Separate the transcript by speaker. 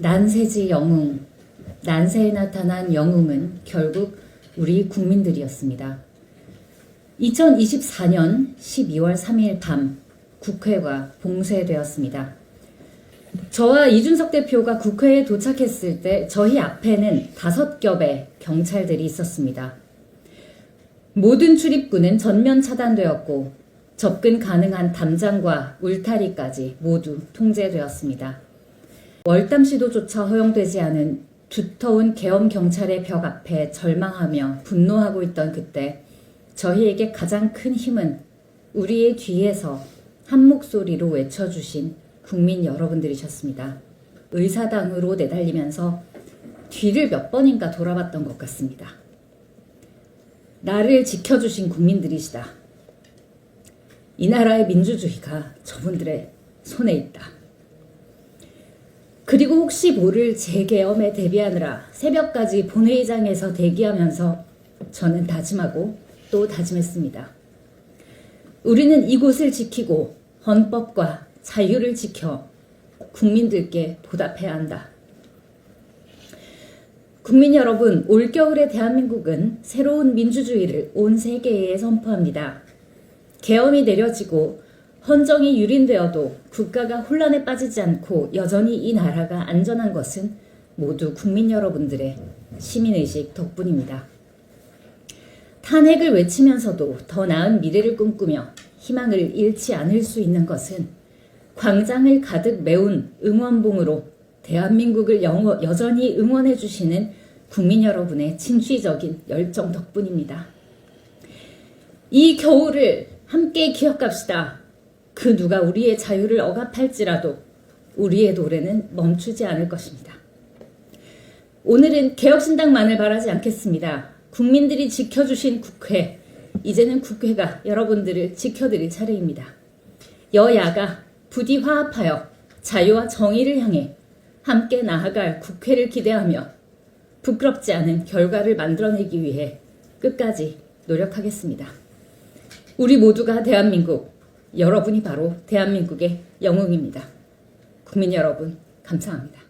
Speaker 1: 난세지 영웅, 난세에 나타난 영웅은 결국 우리 국민들이었습니다. 2024년 12월 3일 밤 국회가 봉쇄되었습니다. 저와 이준석 대표가 국회에 도착했을 때 저희 앞에는 다섯 겹의 경찰들이 있었습니다. 모든 출입구는 전면 차단되었고 접근 가능한 담장과 울타리까지 모두 통제되었습니다. 월담 시도조차 허용되지 않은 두터운 계엄 경찰의 벽 앞에 절망하며 분노하고 있던 그때 저희에게 가장 큰 힘은 우리의 뒤에서 한 목소리로 외쳐주신 국민 여러분들이셨습니다. 의사당으로 내달리면서 뒤를 몇 번인가 돌아봤던 것 같습니다. 나를 지켜주신 국민들이시다. 이 나라의 민주주의가 저분들의 손에 있다. 그리고 혹시 모를 재계엄에 대비하느라 새벽까지 본회의장에서 대기하면서 저는 다짐하고 또 다짐했습니다. 우리는 이곳을 지키고 헌법과 자유를 지켜 국민들께 보답해야 한다. 국민 여러분, 올겨울의 대한민국은 새로운 민주주의를 온 세계에 선포합니다. 계엄이 내려지고 헌정이 유린되어도 국가가 혼란에 빠지지 않고 여전히 이 나라가 안전한 것은 모두 국민 여러분들의 시민의식 덕분입니다. 탄핵을 외치면서도 더 나은 미래를 꿈꾸며 희망을 잃지 않을 수 있는 것은 광장을 가득 메운 응원봉으로 대한민국을 영어, 여전히 응원해 주시는 국민 여러분의 진취적인 열정 덕분입니다. 이 겨울을 함께 기억합시다. 그 누가 우리의 자유를 억압할지라도 우리의 노래는 멈추지 않을 것입니다. 오늘은 개혁신당만을 바라지 않겠습니다. 국민들이 지켜주신 국회, 이제는 국회가 여러분들을 지켜드릴 차례입니다. 여야가 부디 화합하여 자유와 정의를 향해 함께 나아갈 국회를 기대하며 부끄럽지 않은 결과를 만들어내기 위해 끝까지 노력하겠습니다. 우리 모두가 대한민국, 여러분이 바로 대한민국의 영웅입니다. 국민 여러분, 감사합니다.